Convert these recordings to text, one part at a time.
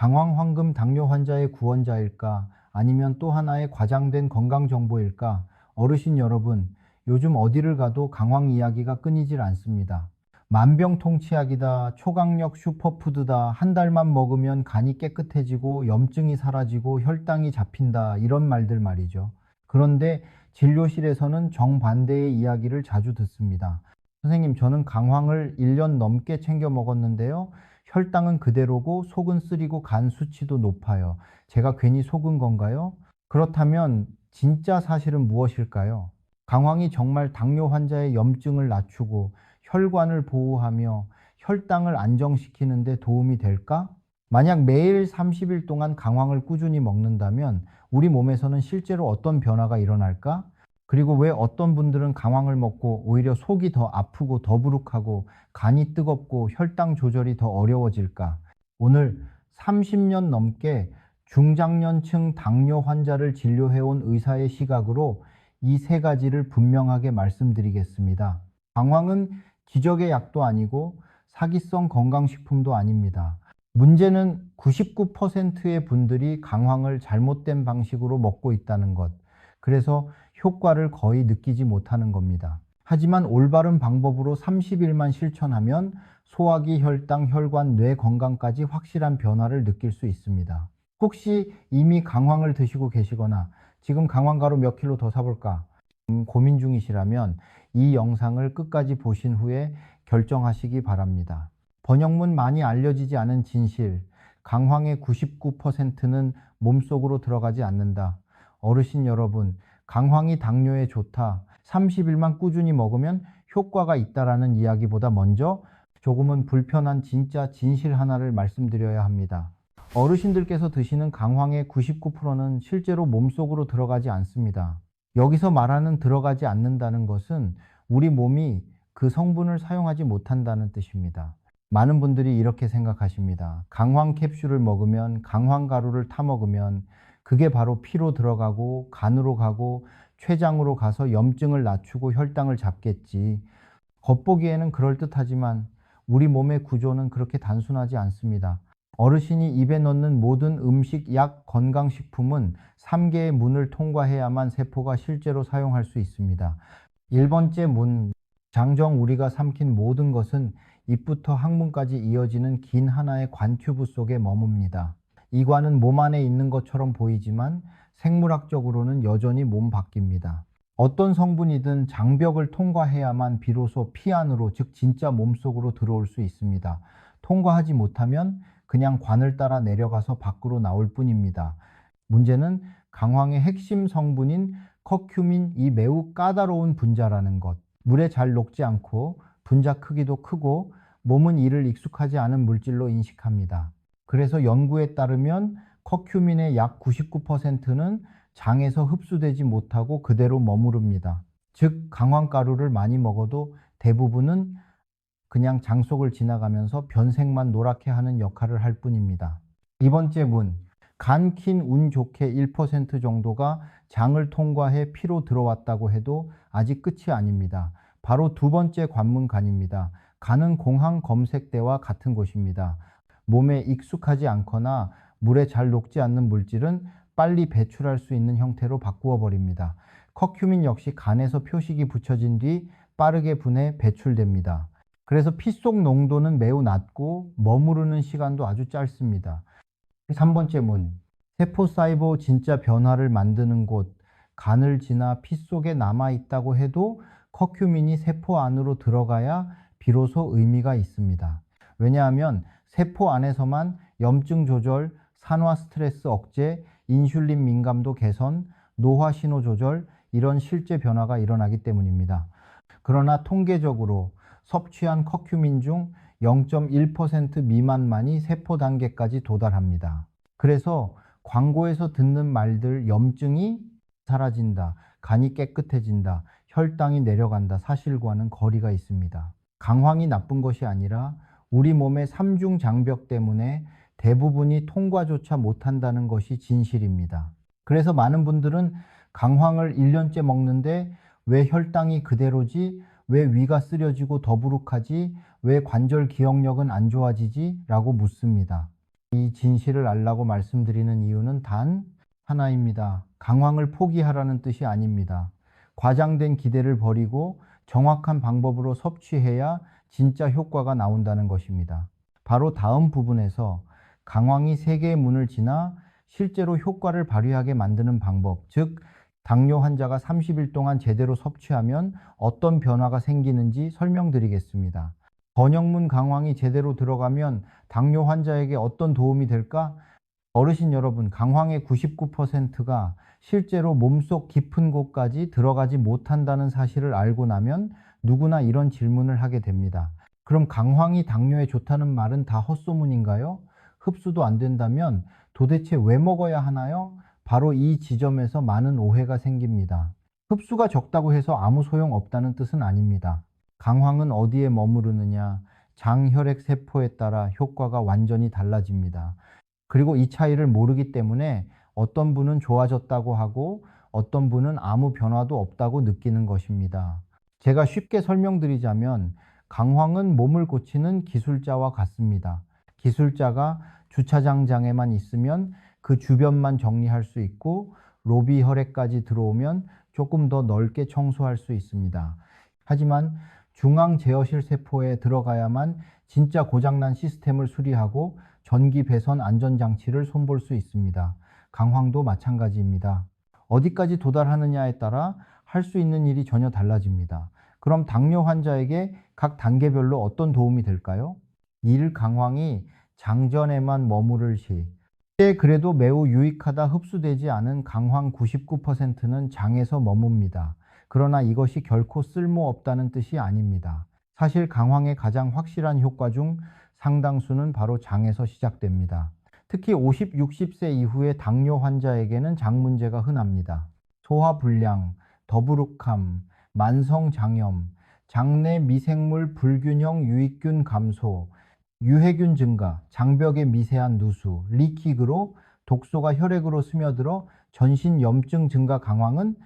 강황 황금 당뇨 환자의 구원자일까? 아니면 또 하나의 과장된 건강 정보일까? 어르신 여러분, 요즘 어디를 가도 강황 이야기가 끊이질 않습니다. 만병통치약이다, 초강력 슈퍼푸드다, 한 달만 먹으면 간이 깨끗해지고 염증이 사라지고 혈당이 잡힌다, 이런 말들 말이죠. 그런데 진료실에서는 정반대의 이야기를 자주 듣습니다. 선생님, 저는 강황을 1년 넘게 챙겨 먹었는데요. 혈당은 그대로고 속은 쓰리고 간 수치도 높아요. 제가 괜히 속은 건가요? 그렇다면 진짜 사실은 무엇일까요? 강황이 정말 당뇨 환자의 염증을 낮추고 혈관을 보호하며 혈당을 안정시키는 데 도움이 될까? 만약 매일 30일 동안 강황을 꾸준히 먹는다면 우리 몸에서는 실제로 어떤 변화가 일어날까? 그리고 왜 어떤 분들은 강황을 먹고 오히려 속이 더 아프고 더부룩하고 간이 뜨겁고 혈당 조절이 더 어려워질까? 오늘 30년 넘게 중장년층 당뇨 환자를 진료해온 의사의 시각으로 이 세 가지를 분명하게 말씀드리겠습니다. 강황은 기적의 약도 아니고 사기성 건강식품도 아닙니다. 문제는 99%의 분들이 강황을 잘못된 방식으로 먹고 있다는 것. 그래서 효과를 거의 느끼지 못하는 겁니다. 하지만 올바른 방법으로 30일만 실천하면 소화기, 혈당, 혈관, 뇌 건강까지 확실한 변화를 느낄 수 있습니다. 혹시 이미 강황을 드시고 계시거나 지금 강황가루 몇 킬로 더 사볼까 음, 고민 중이시라면 이 영상을 끝까지 보신 후에 결정하시기 바랍니다. 번역문 많이 알려지지 않은 진실, 강황의 99%는 몸속으로 들어가지 않는다. 어르신 여러분, 강황이 당뇨에 좋다. 30일만 꾸준히 먹으면 효과가 있다라는 이야기보다 먼저 조금은 불편한 진짜 진실 하나를 말씀드려야 합니다. 어르신들께서 드시는 강황의 99%는 실제로 몸속으로 들어가지 않습니다. 여기서 말하는 들어가지 않는다는 것은 우리 몸이 그 성분을 사용하지 못한다는 뜻입니다. 많은 분들이 이렇게 생각하십니다. 강황 캡슐을 먹으면 강황 가루를 타 먹으면 그게 바로 피로 들어가고 간으로 가고 췌장으로 가서 염증을 낮추고 혈당을 잡겠지. 겉보기에는 그럴듯하지만 우리 몸의 구조는 그렇게 단순하지 않습니다. 어르신이 입에 넣는 모든 음식, 약, 건강식품은 3개의 문을 통과해야만 세포가 실제로 사용할 수 있습니다. 1번째 문, 장정 우리가 삼킨 모든 것은 입부터 항문까지 이어지는 긴 하나의 관튜브 속에 머뭅니다. 이 관은 몸 안에 있는 것처럼 보이지만 생물학적으로는 여전히 몸 밖입니다. 어떤 성분이든 장벽을 통과해야만 비로소 피 안으로, 즉 진짜 몸속으로 들어올 수 있습니다. 통과하지 못하면 그냥 관을 따라 내려가서 밖으로 나올 뿐입니다. 문제는 강황의 핵심 성분인 커큐민 이 매우 까다로운 분자라는 것. 물에 잘 녹지 않고 분자 크기도 크고 몸은 이를 익숙하지 않은 물질로 인식합니다. 그래서 연구에 따르면 커큐민의 약 99%는 장에서 흡수되지 못하고 그대로 머무릅니다. 즉 강황가루를 많이 먹어도 대부분은 그냥 장 속을 지나가면서 변색만 노랗게 하는 역할을 할 뿐입니다. 이 번째 문, 간킨 운 좋게 1% 정도가 장을 통과해 피로 들어왔다고 해도 아직 끝이 아닙니다. 바로 두 번째 관문 간입니다. 간은 공항 검색대와 같은 곳입니다. 몸에 익숙하지 않거나 물에 잘 녹지 않는 물질은 빨리 배출할 수 있는 형태로 바꾸어 버립니다. 커큐민 역시 간에서 표식이 붙여진 뒤 빠르게 분해 배출됩니다. 그래서 피 속 농도는 매우 낮고 머무르는 시간도 아주 짧습니다. 3번째 문. 세포 사이버 진짜 변화를 만드는 곳, 간을 지나 피 속에 남아 있다고 해도 커큐민이 세포 안으로 들어가야 비로소 의미가 있습니다. 왜냐하면 세포 안에서만 염증 조절, 산화 스트레스 억제, 인슐린 민감도 개선, 노화 신호 조절, 이런 실제 변화가 일어나기 때문입니다. 그러나 통계적으로 섭취한 커큐민 중 0.1% 미만만이 세포 단계까지 도달합니다. 그래서 광고에서 듣는 말들 염증이 사라진다, 간이 깨끗해진다, 혈당이 내려간다 사실과는 거리가 있습니다. 강황이 나쁜 것이 아니라 우리 몸의 삼중 장벽 때문에 대부분이 통과조차 못한다는 것이 진실입니다. 그래서 많은 분들은 강황을 1년째 먹는데 왜 혈당이 그대로지? 왜 위가 쓰려지고 더부룩하지? 왜 관절 기억력은 안 좋아지지? 라고 묻습니다. 이 진실을 알라고 말씀드리는 이유는 단 하나입니다. 강황을 포기하라는 뜻이 아닙니다. 과장된 기대를 버리고 정확한 방법으로 섭취해야 진짜 효과가 나온다는 것입니다. 바로 다음 부분에서 강황이 세계의 문을 지나 실제로 효과를 발휘하게 만드는 방법, 즉 당뇨 환자가 30일 동안 제대로 섭취하면 어떤 변화가 생기는지 설명드리겠습니다. 번영문 강황이 제대로 들어가면 당뇨 환자에게 어떤 도움이 될까? 어르신 여러분, 강황의 99%가 실제로 몸속 깊은 곳까지 들어가지 못한다는 사실을 알고 나면 누구나 이런 질문을 하게 됩니다. 그럼 강황이 당뇨에 좋다는 말은 다 헛소문인가요? 흡수도 안 된다면 도대체 왜 먹어야 하나요? 바로 이 지점에서 많은 오해가 생깁니다. 흡수가 적다고 해서 아무 소용 없다는 뜻은 아닙니다. 강황은 어디에 머무르느냐, 장혈액 세포에 따라 효과가 완전히 달라집니다. 그리고 이 차이를 모르기 때문에 어떤 분은 좋아졌다고 하고 어떤 분은 아무 변화도 없다고 느끼는 것입니다. 제가 쉽게 설명드리자면 강황은 몸을 고치는 기술자와 같습니다. 기술자가 주차장장에만 있으면 그 주변만 정리할 수 있고 로비 혈액까지 들어오면 조금 더 넓게 청소할 수 있습니다. 하지만 중앙 제어실 세포에 들어가야만 진짜 고장난 시스템을 수리하고 전기 배선 안전 장치를 손볼 수 있습니다. 강황도 마찬가지입니다. 어디까지 도달하느냐에 따라 할 수 있는 일이 전혀 달라집니다. 그럼 당뇨 환자에게 각 단계별로 어떤 도움이 될까요? 1. 강황이 장전에만 머무를 시. 때 그래도 매우 유익하다 흡수되지 않은 강황 99%는 장에서 머뭅니다. 그러나 이것이 결코 쓸모없다는 뜻이 아닙니다. 사실 강황의 가장 확실한 효과 중 상당수는 바로 장에서 시작됩니다. 특히 50, 60세 이후의 당뇨 환자에게는 장 문제가 흔합니다. 소화 불량, 더부룩함, 만성장염, 장내 미생물 불균형 유익균 감소, 유해균 증가, 장벽의 미세한 누수, 리킥으로 독소가 혈액으로 스며들어 전신 염증 증가 강황은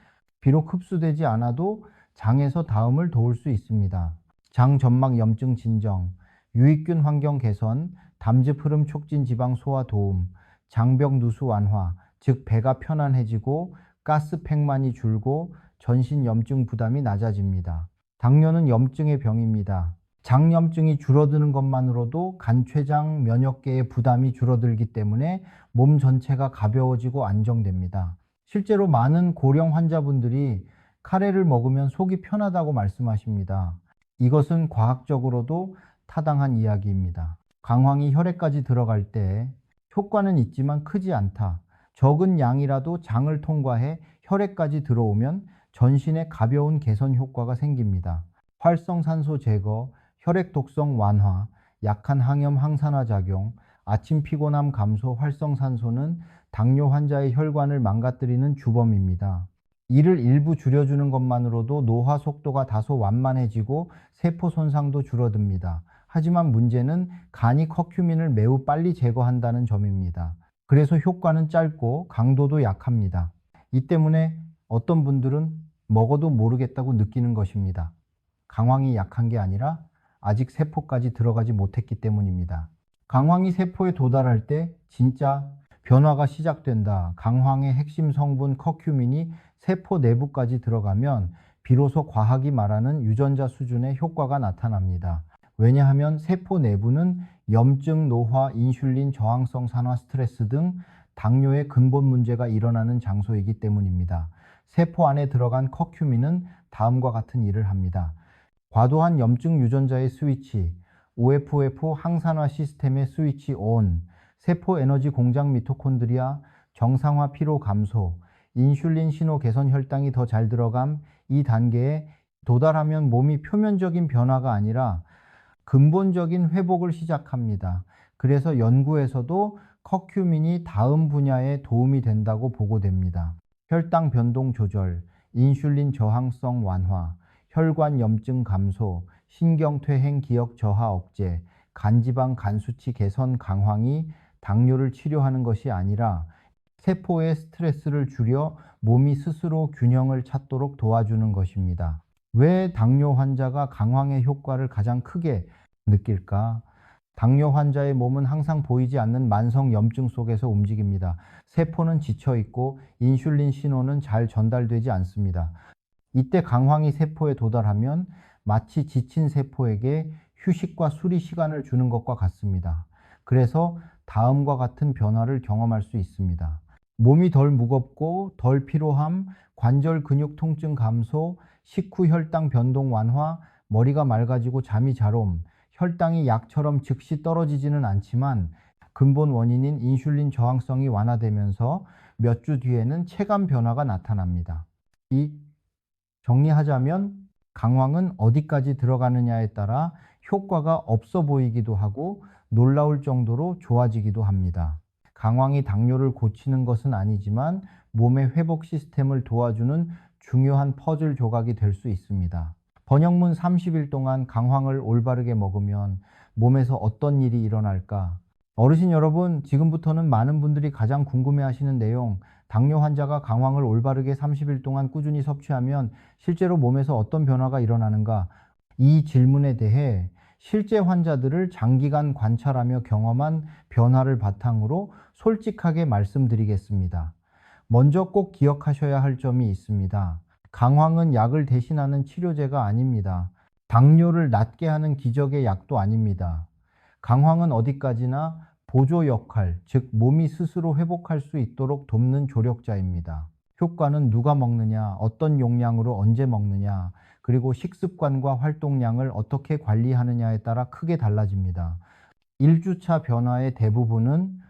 비록 흡수되지 않아도 장에서 다음을 도울 수 있습니다. 장 점막 염증 진정, 유익균 환경 개선, 담즙 흐름 촉진 지방 소화 도움, 장벽 누수 완화, 즉 배가 편안해지고 가스팩만이 줄고 전신 염증 부담이 낮아집니다. 당뇨는 염증의 병입니다. 장염증이 줄어드는 것만으로도 간췌장 면역계의 부담이 줄어들기 때문에 몸 전체가 가벼워지고 안정됩니다. 실제로 많은 고령 환자분들이 카레를 먹으면 속이 편하다고 말씀하십니다. 이것은 과학적으로도 타당한 이야기입니다. 강황이 혈액까지 들어갈 때 효과는 있지만 크지 않다. 적은 양이라도 장을 통과해 혈액까지 들어오면 전신에 가벼운 개선 효과가 생깁니다. 활성산소 제거, 혈액 독성 완화, 약한 항염 항산화 작용, 아침 피곤함 감소 활성산소는 당뇨 환자의 혈관을 망가뜨리는 주범입니다. 이를 일부 줄여주는 것만으로도 노화 속도가 다소 완만해지고 세포 손상도 줄어듭니다. 하지만 문제는 간이 커큐민을 매우 빨리 제거한다는 점입니다. 그래서 효과는 짧고 강도도 약합니다. 이 때문에 어떤 분들은 먹어도 모르겠다고 느끼는 것입니다. 강황이 약한 게 아니라 아직 세포까지 들어가지 못했기 때문입니다. 강황이 세포에 도달할 때 진짜 변화가 시작된다. 강황의 핵심 성분 커큐민이 세포 내부까지 들어가면 비로소 과학이 말하는 유전자 수준의 효과가 나타납니다. 왜냐하면 세포 내부는 염증, 노화, 인슐린 저항성 산화 스트레스 등 당뇨의 근본 문제가 일어나는 장소이기 때문입니다. 세포 안에 들어간 커큐민은 다음과 같은 일을 합니다. 과도한 염증 유전자의 스위치, OFF 항산화 시스템의 스위치 ON, 세포 에너지 공장 미토콘드리아, 정상화 피로 감소, 인슐린 신호 개선 혈당이 더 잘 들어감 이 단계에 도달하면 몸이 표면적인 변화가 아니라 근본적인 회복을 시작합니다. 그래서 연구에서도 커큐민이 다음 분야에 도움이 된다고 보고됩니다. 혈당 변동 조절, 인슐린 저항성 완화, 혈관 염증 감소, 신경퇴행 기억 저하 억제, 간지방 간수치 개선 강황이 당뇨를 치료하는 것이 아니라 세포의 스트레스를 줄여 몸이 스스로 균형을 찾도록 도와주는 것입니다. 왜 당뇨 환자가 강황의 효과를 가장 크게 느낄까? 당뇨 환자의 몸은 항상 보이지 않는 만성 염증 속에서 움직입니다. 세포는 지쳐 있고 인슐린 신호는 잘 전달되지 않습니다. 이때 강황이 세포에 도달하면 마치 지친 세포에게 휴식과 수리 시간을 주는 것과 같습니다. 그래서 다음과 같은 변화를 경험할 수 있습니다. 몸이 덜 무겁고 덜 피로함, 관절 근육 통증 감소, 식후 혈당 변동 완화, 머리가 맑아지고 잠이 잘 옴, 혈당이 약처럼 즉시 떨어지지는 않지만 근본 원인인 인슐린 저항성이 완화되면서 몇 주 뒤에는 체감 변화가 나타납니다. 이 정리하자면 강황은 어디까지 들어가느냐에 따라 효과가 없어 보이기도 하고 놀라울 정도로 좋아지기도 합니다. 강황이 당뇨를 고치는 것은 아니지만 몸의 회복 시스템을 도와주는 중요한 퍼즐 조각이 될 수 있습니다. 번역문 30일 동안 강황을 올바르게 먹으면 몸에서 어떤 일이 일어날까? 어르신 여러분, 지금부터는 많은 분들이 가장 궁금해 하시는 내용, 당뇨 환자가 강황을 올바르게 30일 동안 꾸준히 섭취하면 실제로 몸에서 어떤 변화가 일어나는가? 이 질문에 대해 실제 환자들을 장기간 관찰하며 경험한 변화를 바탕으로 솔직하게 말씀드리겠습니다. 먼저 꼭 기억하셔야 할 점이 있습니다. 강황은 약을 대신하는 치료제가 아닙니다. 당뇨를 낫게 하는 기적의 약도 아닙니다. 강황은 어디까지나 보조 역할, 즉 몸이 스스로 회복할 수 있도록 돕는 조력자입니다. 효과는 누가 먹느냐, 어떤 용량으로 언제 먹느냐, 그리고 식습관과 활동량을 어떻게 관리하느냐에 따라 크게 달라집니다. 1주차 변화의 대부분은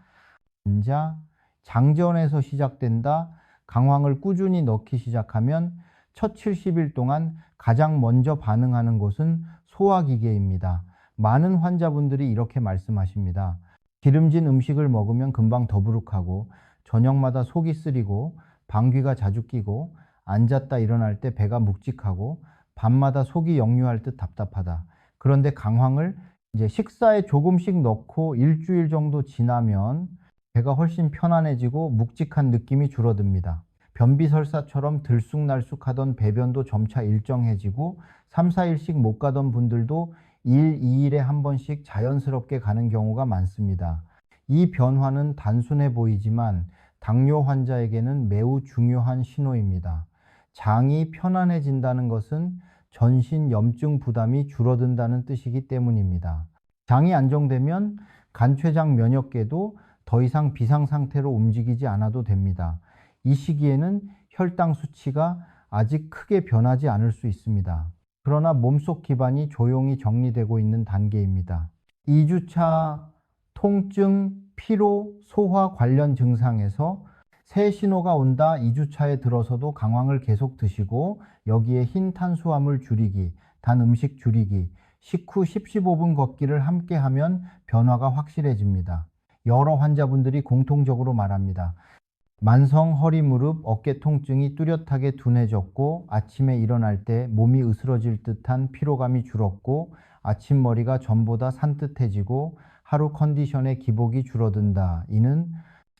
인자, 장전에서 시작된다. 강황을 꾸준히 넣기 시작하면 첫 70일 동안 가장 먼저 반응하는 곳은 소화기계입니다. 많은 환자분들이 이렇게 말씀하십니다. 기름진 음식을 먹으면 금방 더부룩하고 저녁마다 속이 쓰리고 방귀가 자주 끼고 앉았다 일어날 때 배가 묵직하고 밤마다 속이 역류할 듯 답답하다. 그런데 강황을 이제 식사에 조금씩 넣고 일주일 정도 지나면 배가 훨씬 편안해지고 묵직한 느낌이 줄어듭니다. 변비설사처럼 들쑥날쑥하던 배변도 점차 일정해지고 3, 4일씩 못 가던 분들도 1, 2일에 한 번씩 자연스럽게 가는 경우가 많습니다. 이 변화는 단순해 보이지만 당뇨 환자에게는 매우 중요한 신호입니다. 장이 편안해진다는 것은 전신 염증 부담이 줄어든다는 뜻이기 때문입니다. 장이 안정되면 간췌장 면역계도 더 이상 비상 상태로 움직이지 않아도 됩니다. 이 시기에는 혈당 수치가 아직 크게 변하지 않을 수 있습니다. 그러나 몸속 기반이 조용히 정리되고 있는 단계입니다. 2주차 통증, 피로, 소화 관련 증상에서 새 신호가 온다 2주차에 들어서도 강황을 계속 드시고 여기에 흰 탄수화물 줄이기, 단 음식 줄이기, 식후 10, 15분 걷기를 함께 하면 변화가 확실해집니다. 여러 환자분들이 공통적으로 말합니다. 만성 허리 무릎 어깨 통증이 뚜렷하게 둔해졌고 아침에 일어날 때 몸이 으스러질 듯한 피로감이 줄었고 아침 머리가 전보다 산뜻해지고 하루 컨디션의 기복이 줄어든다. 이는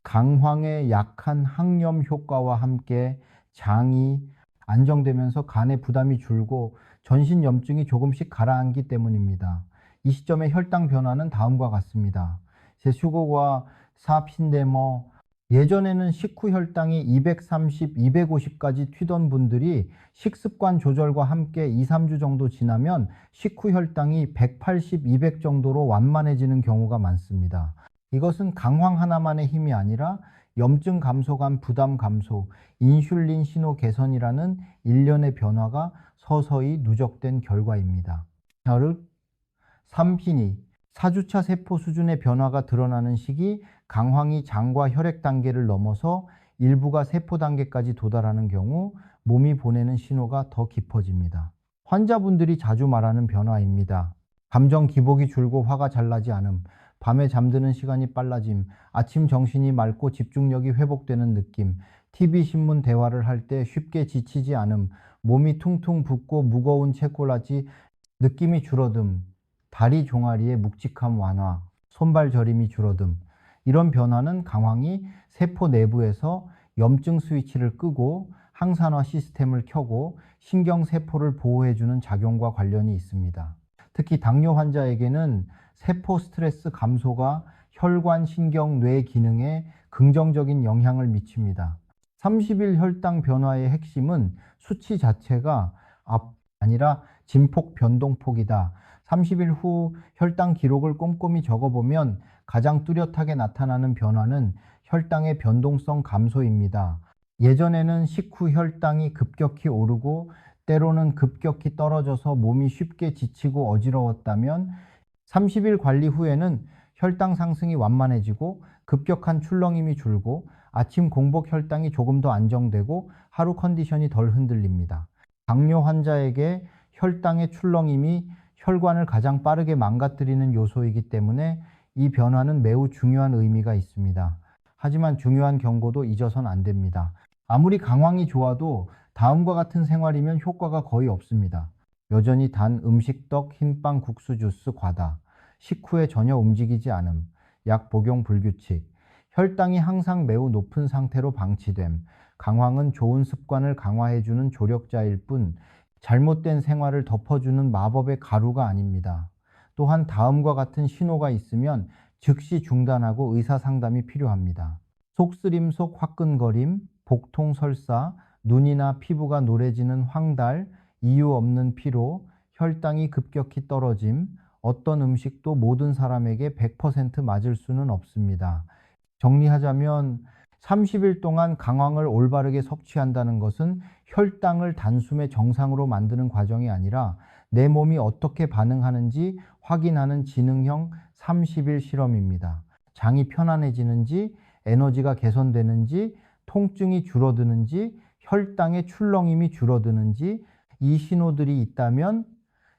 강황의 약한 항염 효과와 함께 장이 안정되면서 간의 부담이 줄고 전신 염증이 조금씩 가라앉기 때문입니다. 이 시점의 혈당 변화는 다음과 같습니다. 제수고와 사핀데모 뭐 예전에는 식후 혈당이 230, 250까지 튀던 분들이 식습관 조절과 함께 2, 3주 정도 지나면 식후 혈당이 180, 200 정도로 완만해지는 경우가 많습니다. 이것은 강황 하나만의 힘이 아니라 염증 감소 간 부담 감소, 인슐린 신호 개선이라는 일련의 변화가 서서히 누적된 결과입니다. 혈, 삼신이 4주차 세포 수준의 변화가 드러나는 시기 강황이 장과 혈액 단계를 넘어서 일부가 세포 단계까지 도달하는 경우 몸이 보내는 신호가 더 깊어집니다. 환자분들이 자주 말하는 변화입니다. 감정 기복이 줄고 화가 잘 나지 않음, 밤에 잠드는 시간이 빨라짐, 아침 정신이 맑고 집중력이 회복되는 느낌, TV 신문 대화를 할 때 쉽게 지치지 않음, 몸이 퉁퉁 붓고 무거운 채꼴라지 느낌이 줄어듦, 다리 종아리의 묵직함 완화, 손발 저림이 줄어듦. 이런 변화는 강황이 세포 내부에서 염증 스위치를 끄고 항산화 시스템을 켜고 신경세포를 보호해주는 작용과 관련이 있습니다. 특히 당뇨 환자에게는 세포 스트레스 감소가 혈관, 신경, 뇌 기능에 긍정적인 영향을 미칩니다. 30일 혈당 변화의 핵심은 수치 자체가 앞 아니라 진폭 변동폭이다. 30일 후 혈당 기록을 꼼꼼히 적어보면 가장 뚜렷하게 나타나는 변화는 혈당의 변동성 감소입니다. 예전에는 식후 혈당이 급격히 오르고 때로는 급격히 떨어져서 몸이 쉽게 지치고 어지러웠다면 30일 관리 후에는 혈당 상승이 완만해지고 급격한 출렁임이 줄고 아침 공복 혈당이 조금 더 안정되고 하루 컨디션이 덜 흔들립니다. 당뇨 환자에게 혈당의 출렁임이 혈관을 가장 빠르게 망가뜨리는 요소이기 때문에 이 변화는 매우 중요한 의미가 있습니다. 하지만 중요한 경고도 잊어선 안 됩니다. 아무리 강황이 좋아도 다음과 같은 생활이면 효과가 거의 없습니다. 여전히 단 음식, 떡, 흰빵, 국수, 주스, 과다. 식후에 전혀 움직이지 않음. 약 복용 불규칙. 혈당이 항상 매우 높은 상태로 방치됨. 강황은 좋은 습관을 강화해주는 조력자일 뿐 잘못된 생활을 덮어주는 마법의 가루가 아닙니다. 또한 다음과 같은 신호가 있으면 즉시 중단하고 의사 상담이 필요합니다. 속쓰림 속 화끈거림, 복통 설사, 눈이나 피부가 노래지는 황달, 이유 없는 피로, 혈당이 급격히 떨어짐, 어떤 음식도 모든 사람에게 100% 맞을 수는 없습니다. 정리하자면 30일 동안 강황을 올바르게 섭취한다는 것은 혈당을 단숨에 정상으로 만드는 과정이 아니라 내 몸이 어떻게 반응하는지 확인하는 지능형 30일 실험입니다. 장이 편안해지는지, 에너지가 개선되는지, 통증이 줄어드는지, 혈당의 출렁임이 줄어드는지 이 신호들이 있다면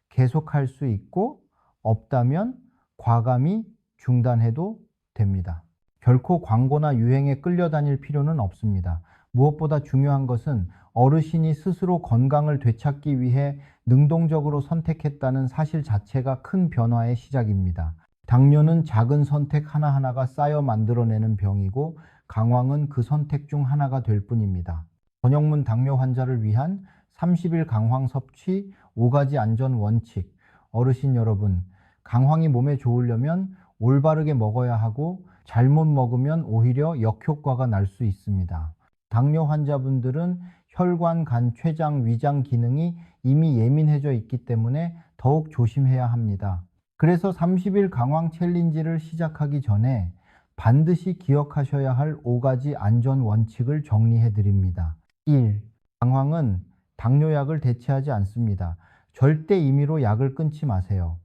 계속할 수 있고 없다면 과감히 중단해도 됩니다. 결코 광고나 유행에 끌려다닐 필요는 없습니다. 무엇보다 중요한 것은 어르신이 스스로 건강을 되찾기 위해 능동적으로 선택했다는 사실 자체가 큰 변화의 시작입니다. 당뇨는 작은 선택 하나하나가 쌓여 만들어내는 병이고 강황은 그 선택 중 하나가 될 뿐입니다. 전형문 당뇨 환자를 위한 30일 강황 섭취 5가지 안전 원칙. 어르신 여러분, 강황이 몸에 좋으려면 올바르게 먹어야 하고 잘못 먹으면 오히려 역효과가 날 수 있습니다. 당뇨 환자분들은 혈관, 간, 췌장, 위장 기능이 이미 예민해져 있기 때문에 더욱 조심해야 합니다. 그래서 30일 강황 챌린지를 시작하기 전에 반드시 기억하셔야 할 5가지 안전 원칙을 정리해 드립니다. 1. 강황은 당뇨약을 대체하지 않습니다. 절대 임의로 약을 끊지 마세요.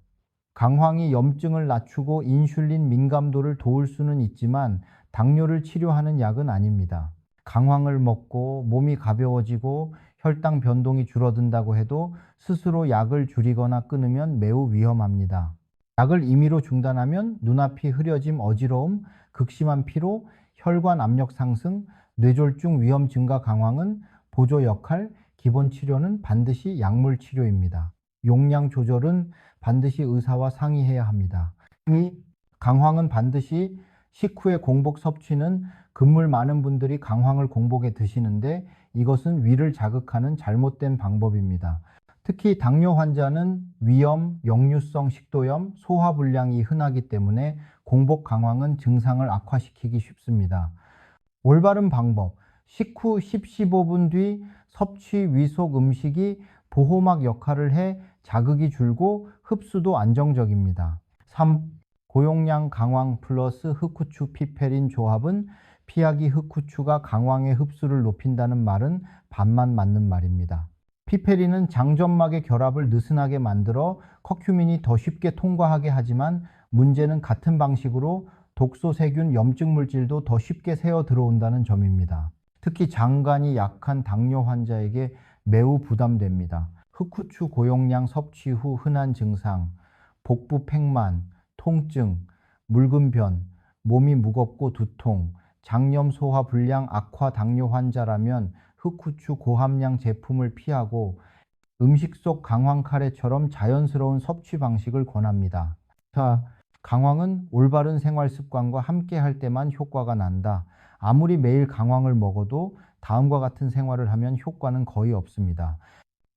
강황이 염증을 낮추고 인슐린 민감도를 도울 수는 있지만 당뇨를 치료하는 약은 아닙니다. 강황을 먹고 몸이 가벼워지고 혈당 변동이 줄어든다고 해도 스스로 약을 줄이거나 끊으면 매우 위험합니다. 약을 임의로 중단하면 눈앞이 흐려짐, 어지러움, 극심한 피로, 혈관 압력 상승, 뇌졸중 위험 증가 강황은 보조 역할, 기본 치료는 반드시 약물 치료입니다. 용량 조절은 반드시 의사와 상의해야 합니다. 이 강황은 반드시 식후의 공복 섭취는 근물 많은 분들이 강황을 공복에 드시는데 이것은 위를 자극하는 잘못된 방법입니다. 특히 당뇨 환자는 위염, 역류성 식도염, 소화불량이 흔하기 때문에 공복 강황은 증상을 악화시키기 쉽습니다. 올바른 방법, 식후 10, 15분 뒤 섭취 위속 음식이 보호막 역할을 해 자극이 줄고 흡수도 안정적입니다. 3. 고용량 강황 플러스 흑후추 피페린 조합은 피하기 흑후추가 강황의 흡수를 높인다는 말은 반만 맞는 말입니다. 피페린은 장점막의 결합을 느슨하게 만들어 커큐민이 더 쉽게 통과하게 하지만 문제는 같은 방식으로 독소, 세균, 염증 물질도 더 쉽게 새어 들어온다는 점입니다. 특히 장관이 약한 당뇨 환자에게 매우 부담됩니다. 흑후추 고용량 섭취 후 흔한 증상, 복부 팽만, 통증, 묽은 변, 몸이 무겁고 두통, 장염 소화 불량 악화 당뇨 환자라면 흑후추 고함량 제품을 피하고 음식 속 강황 카레처럼 자연스러운 섭취 방식을 권합니다. 자, 강황은 올바른 생활 습관과 함께 할 때만 효과가 난다. 아무리 매일 강황을 먹어도 다음과 같은 생활을 하면 효과는 거의 없습니다.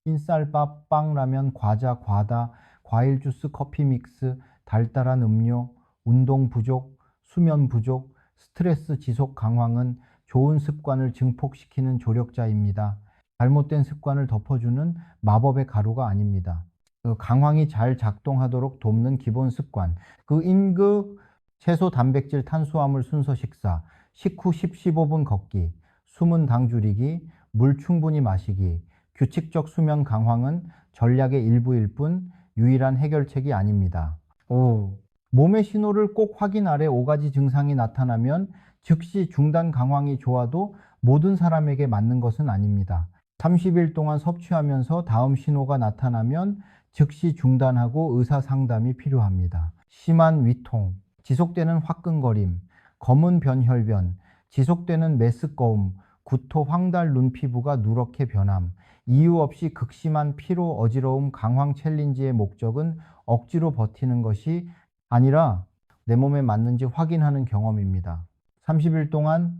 흰쌀밥, 빵, 라면, 과자, 과다, 과일 주스, 커피 믹스, 달달한 음료, 운동 부족, 수면 부족, 스트레스 지속 강황은 좋은 습관을 증폭시키는 조력자입니다. 잘못된 습관을 덮어주는 마법의 가루가 아닙니다. 그 강황이 잘 작동하도록 돕는 기본 습관, 그 인그 채소, 단백질, 탄수화물 순서 식사, 식후 10, 15분 걷기, 숨은 당 줄이기, 물 충분히 마시기, 규칙적 수면 강황은 전략의 일부일 뿐 유일한 해결책이 아닙니다. 오. 몸의 신호를 꼭 확인하래 5가지 증상이 나타나면 즉시 중단 강황이 좋아도 모든 사람에게 맞는 것은 아닙니다. 30일 동안 섭취하면서 다음 신호가 나타나면 즉시 중단하고 의사 상담이 필요합니다. 심한 위통, 지속되는 화끈거림, 검은 변혈변, 지속되는 메스꺼움, 구토, 황달, 눈 피부가 누렇게 변함, 이유 없이 극심한 피로, 어지러움, 강황 챌린지의 목적은 억지로 버티는 것이 아니라 내 몸에 맞는지 확인하는 경험입니다. 30일 동안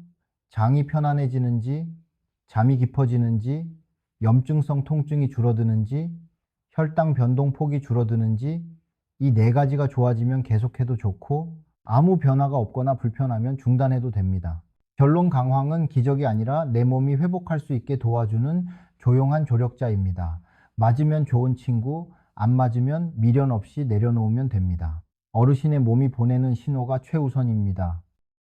장이 편안해지는지, 잠이 깊어지는지, 염증성 통증이 줄어드는지, 혈당 변동 폭이 줄어드는지, 이 네 가지가 좋아지면 계속해도 좋고, 아무 변화가 없거나 불편하면 중단해도 됩니다. 결론 강황은 기적이 아니라 내 몸이 회복할 수 있게 도와주는 조용한 조력자입니다. 맞으면 좋은 친구, 안 맞으면 미련 없이 내려놓으면 됩니다. 어르신의 몸이 보내는 신호가 최우선입니다.